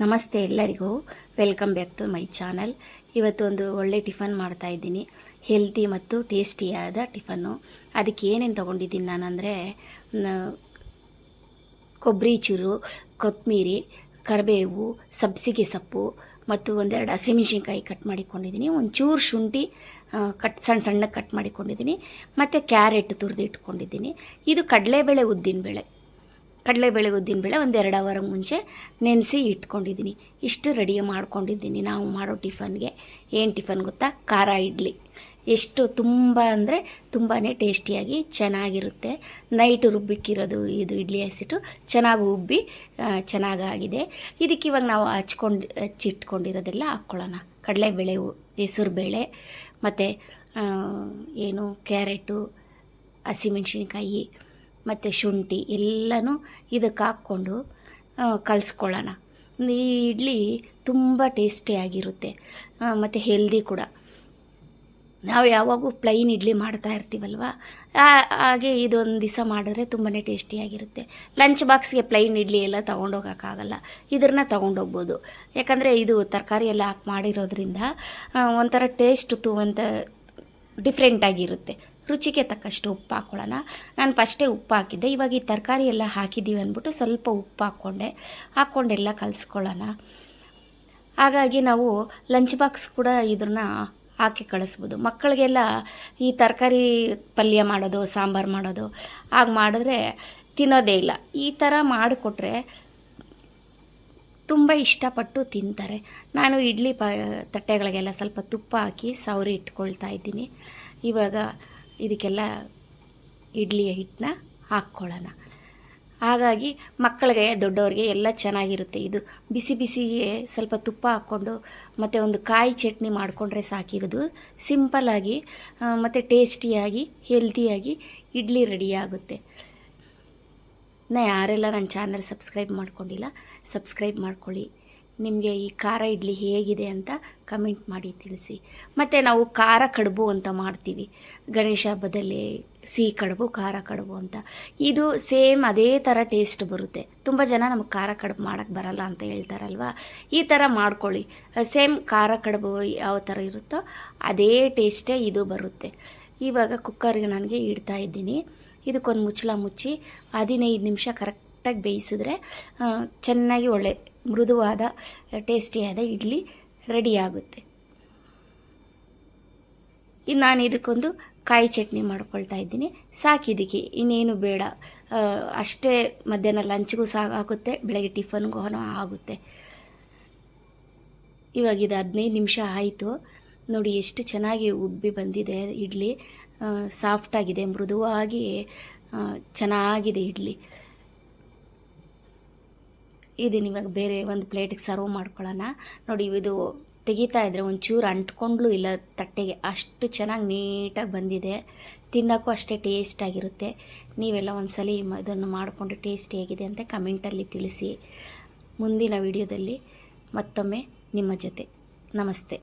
ನಮಸ್ತೆ ಎಲ್ಲರಿಗೂ. Welcome back to my channel ಇವತ್ತು ಒಂದು ಒಳ್ಳೆ ಟಿಫನ್ ಮಾಡ್ತಾ ಇದ್ದೀನಿ. ಹೆಲ್ತಿ ಮತ್ತು ಟೇಸ್ಟಿಯಾದ ಟಿಫನ್ನು. ಅದಕ್ಕೆ ಏನೇನು ತೊಗೊಂಡಿದ್ದೀನಿ ನಾನಂದರೆ ಕೊಬ್ಬರಿ ಚೂರು ಕೊತ್ತಂಬರಿ ಕರಿಬೇವು, ಸಬ್ಸಿಗೆ ಸೊಪ್ಪು ಮತ್ತು ಒಂದೆರಡು ಹಸಿಮೆಣ್ಸಿನ್ಕಾಯಿ ಕಟ್ ಮಾಡಿಕೊಂಡಿದ್ದೀನಿ. ಒಂಚೂರು ಶುಂಠಿ ಕಟ್ ಸಣ್ಣ ಸಣ್ಣಗೆ ಕಟ್ ಮಾಡಿಕೊಂಡಿದ್ದೀನಿ. ಮತ್ತು ಕ್ಯಾರೆಟ್ ತುರಿದು ಇಟ್ಕೊಂಡಿದ್ದೀನಿ. ಇದು ಕಡಲೆಬೇಳೆ ಉದ್ದಿನಬೇಳೆ. ಕಡಲೆಬೇಳೆ ಉದ್ದಿನಬೇಳೆ ಎರಡು ಅವರ್ ಮುಂಚೆ ನೆನೆಸಿ ಇಟ್ಕೊಂಡಿದ್ದೀನಿ. ಇಷ್ಟು ರೆಡಿ ಮಾಡ್ಕೊಂಡಿದ್ದೀನಿ ನಾವು ಮಾಡೋ ಟಿಫನ್ಗೆ. ಏನು ಟಿಫನ್ ಗೊತ್ತಾ? ಖಾರ ಇಡ್ಲಿ. ಎಷ್ಟು ತುಂಬ ಅಂದರೆ ತುಂಬಾ ಟೇಸ್ಟಿಯಾಗಿ ಚೆನ್ನಾಗಿರುತ್ತೆ. ನೈಟ್ ರುಬ್ಬಿಕ್ಕಿರೋದು ಇದು ಇಡ್ಲಿ ಹಸಿಟ್ಟು ಚೆನ್ನಾಗಿ ಉಬ್ಬಿ ಚೆನ್ನಾಗಾಗಿದೆ. ಇದಕ್ಕೆ ಇವಾಗ ನಾವು ಹಚ್ಕೊಂಡು, ಹಚ್ಚಿಟ್ಕೊಂಡಿರೋದೆಲ್ಲ ಹಾಕ್ಕೊಳ್ಳೋಣ. ಕಡಲೆಬೇಳೆ ಹೆಸರುಬೇಳೆ ಮತ್ತು ಏನು, ಕ್ಯಾರೆಟು, ಹಸಿಮೆಣ್ಸಿನ್ಕಾಯಿ ಮತ್ತು ಶುಂಠಿ ಎಲ್ಲನೂ ಇದಕ್ಕೆ ಹಾಕ್ಕೊಂಡು ಕಲಿಸ್ಕೊಳ್ಳೋಣ. ಈ ಇಡ್ಲಿ ತುಂಬ ಟೇಸ್ಟಿಯಾಗಿರುತ್ತೆ ಮತ್ತು ಹೆಲ್ದಿ ಕೂಡ. ನಾವು ಯಾವಾಗೂ ಪ್ಲೈನ್ ಇಡ್ಲಿ ಮಾಡ್ತಾ ಇರ್ತೀವಲ್ವ? ಹಾಗೆ ಇದೊಂದು ದಿವಸ ಮಾಡಿದ್ರೆ ತುಂಬಾ ಟೇಸ್ಟಿಯಾಗಿರುತ್ತೆ ಲಂಚ್ ಬಾಕ್ಸ್ಗೆ ಪ್ಲೈನ್ ಇಡ್ಲಿ ಎಲ್ಲ ತೊಗೊಂಡೋಗೋಕ್ಕಾಗಲ್ಲ. ಇದನ್ನ ತೊಗೊಂಡೋಗ್ಬೋದು. ಯಾಕಂದರೆ ಇದು ತರಕಾರಿ ಎಲ್ಲ ಹಾಕಿ ಮಾಡಿರೋದ್ರಿಂದ ಒಂಥರ ಟೇಸ್ಟ್ ತು ಅಂತ ಡಿಫ್ರೆಂಟಾಗಿರುತ್ತೆ ರುಚಿಗೆ ತಕ್ಕಷ್ಟು ಉಪ್ಪು ಹಾಕ್ಕೊಳ್ಳೋಣ ನಾನು ಫಸ್ಟೇ ಉಪ್ಪು ಹಾಕಿದ್ದೆ. ಇವಾಗ ಈ ತರಕಾರಿ ಎಲ್ಲ ಹಾಕಿದ್ದೀವಿ ಅಂದ್ಬಿಟ್ಟು ಸ್ವಲ್ಪ ಉಪ್ಪು ಹಾಕ್ಕೊಂಡೆ. ಹಾಕ್ಕೊಂಡೆಲ್ಲ ಕಲಿಸ್ಕೊಳ್ಳೋಣ. ಹಾಗಾಗಿ ನಾವು ಲಂಚ್ ಬಾಕ್ಸ್ ಕೂಡ ಇದನ್ನ ಹಾಕಿ ಕಳಿಸ್ಬೋದು. ಮಕ್ಕಳಿಗೆಲ್ಲ ಈ ತರಕಾರಿ ಪಲ್ಯ ಮಾಡೋದು, ಸಾಂಬಾರು ಮಾಡೋದು ಹಾಗೆ ಮಾಡಿದ್ರೆ ತಿನ್ನೋದೇ ಇಲ್ಲ. ಈ ಥರ ಮಾಡಿಕೊಟ್ರೆ ತುಂಬ ಇಷ್ಟಪಟ್ಟು ತಿಂತಾರೆ. ನಾನು ಇಡ್ಲಿ ಪ ತಟ್ಟೆಗಳಿಗೆಲ್ಲ ಸ್ವಲ್ಪ ತುಪ್ಪ ಹಾಕಿ ಸವರಿ ಇಟ್ಕೊಳ್ತಾ ಇದ್ದೀನಿ. ಇವಾಗ ಇದಕ್ಕೆಲ್ಲ ಇಡ್ಲಿಯ ಹಿಟ್ಟನ್ನ ಹಾಕ್ಕೊಳ್ಳೋಣ. ಹಾಗಾಗಿ ಮಕ್ಕಳಿಗೆ, ದೊಡ್ಡವ್ರಿಗೆ ಎಲ್ಲ ಚೆನ್ನಾಗಿರುತ್ತೆ ಇದು. ಬಿಸಿ ಬಿಸಿಗೆ ಸ್ವಲ್ಪ ತುಪ್ಪ ಹಾಕ್ಕೊಂಡು ಮತ್ತು ಒಂದು ಕಾಯಿ ಚಟ್ನಿ ಮಾಡಿಕೊಂಡ್ರೆ ಸಾಕಿರೋದು. ಸಿಂಪಲ್ಲಾಗಿ ಮತ್ತು ಟೇಸ್ಟಿಯಾಗಿ, ಹೆಲ್ತಿಯಾಗಿ ಇಡ್ಲಿ ರೆಡಿಯಾಗುತ್ತೆ ನಾ ಯಾರೆಲ್ಲ ನನ್ನ ಚಾನಲ್ ಸಬ್ಸ್ಕ್ರೈಬ್ ಮಾಡ್ಕೊಂಡಿಲ್ಲ, ಸಬ್ಸ್ಕ್ರೈಬ್ ಮಾಡ್ಕೊಳ್ಳಿ. ನಿಮಗೆ ಈ ಖಾರ ಇಡ್ಲಿ ಹೇಗಿದೆ ಅಂತ ಕಮೆಂಟ್ ಮಾಡಿ ತಿಳಿಸಿ. ಮತ್ತು ನಾವು ಖಾರ ಕಡುಬು ಅಂತ ಮಾಡ್ತೀವಿ. ಗಣೇಶ ಹಬ್ಬದಲ್ಲಿ ಸಿಹಿ ಕಡುಬು, ಖಾರ ಕಡುಬು ಅಂತ. ಇದು ಸೇಮ್ ಅದೇ ಥರ ಟೇಸ್ಟ್ ಬರುತ್ತೆ. ತುಂಬ ಜನ ನಮಗೆ ಖಾರ ಕಡುಬು ಮಾಡೋಕ್ಕೆ ಬರಲ್ಲ ಅಂತ ಹೇಳ್ತಾರಲ್ವ? ಈ ಥರ ಮಾಡ್ಕೊಳ್ಳಿ. ಸೇಮ್ ಖಾರ ಕಡುಬು ಯಾವ ಥರ ಇರುತ್ತೋ ಅದೇ ಟೇಸ್ಟೇ ಇದು ಬರುತ್ತೆ. ಇವಾಗ ಕುಕ್ಕರ್ಗೆ ನನಗೆ ಇಡ್ತಾ ಇದ್ದೀನಿ. ಇದಕ್ಕೊಂದು ಮುಚ್ಚಳ ಮುಚ್ಚಿ ಹದಿನೈದು ನಿಮಿಷ ಕರೆಕ್ಟಾಗಿ ಬೇಯಿಸಿದ್ರೆ ಚೆನ್ನಾಗಿ ಒಳ್ಳೆ ಮೃದುವಾದ, ಟೇಸ್ಟಿಯಾದ ಇಡ್ಲಿ ರೆಡಿ ಆಗುತ್ತೆ ಇನ್ನು ನಾನು ಇದಕ್ಕೊಂದು ಕಾಯಿ ಚಟ್ನಿ ಮಾಡ್ಕೊಳ್ತಾ ಇದ್ದೀನಿ. ಸಾಕಿದ್ದಕ್ಕೆ ಇನ್ನೇನು ಬೇಡ. ಅಷ್ಟೇ ಮಧ್ಯಾಹ್ನ ಲಂಚ್ಗೂ ಸಾಕಾಗುತ್ತೆ ಬೆಳಗ್ಗೆ ಟಿಫನ್ಗೂ ಆಗುತ್ತೆ. ಇವಾಗ ಇದು ಹದಿನೈದು ನಿಮಿಷ ಆಯಿತು. ನೋಡಿ ಎಷ್ಟು ಚೆನ್ನಾಗಿ ಉಬ್ಬಿ ಬಂದಿದೆ ಇಡ್ಲಿ. ಸಾಫ್ಟಾಗಿದೆ ಮೃದುವಾಗಿ ಚೆನ್ನಾಗಿದೆ ಇಡ್ಲಿ. ಇದನ್ನ ಇವಾಗ ಬೇರೆ ಒಂದು ಪ್ಲೇಟಿಗೆ ಸರ್ವ್ ಮಾಡ್ಕೊಳ್ಳೋಣ ನೋಡಿ, ಇದು ತೆಗಿತಾ ಇದ್ರೆ ಒಂಚೂರು ಅಂಟ್ಕೊಂಡ್ಲೂ ಇಲ್ಲ ತಟ್ಟೆಗೆ. ಅಷ್ಟು ಚೆನ್ನಾಗಿ ನೀಟಾಗಿ ಬಂದಿದೆ. ತಿನ್ನೋಕ್ಕೂ ಅಷ್ಟೇ ಟೇಸ್ಟಾಗಿರುತ್ತೆ ನೀವೆಲ್ಲ ಒಂದು ಸಲ ಇದನ್ನು ಮಾಡಿಕೊಂಡು ಟೇಸ್ಟಿಯಾಗಿದೆ ಅಂತ ಕಮೆಂಟಲ್ಲಿ ತಿಳಿಸಿ. ಮುಂದಿನ ವಿಡಿಯೋದಲ್ಲಿ ಮತ್ತೊಮ್ಮೆ ನಿಮ್ಮ ಜೊತೆ. ನಮಸ್ತೆ.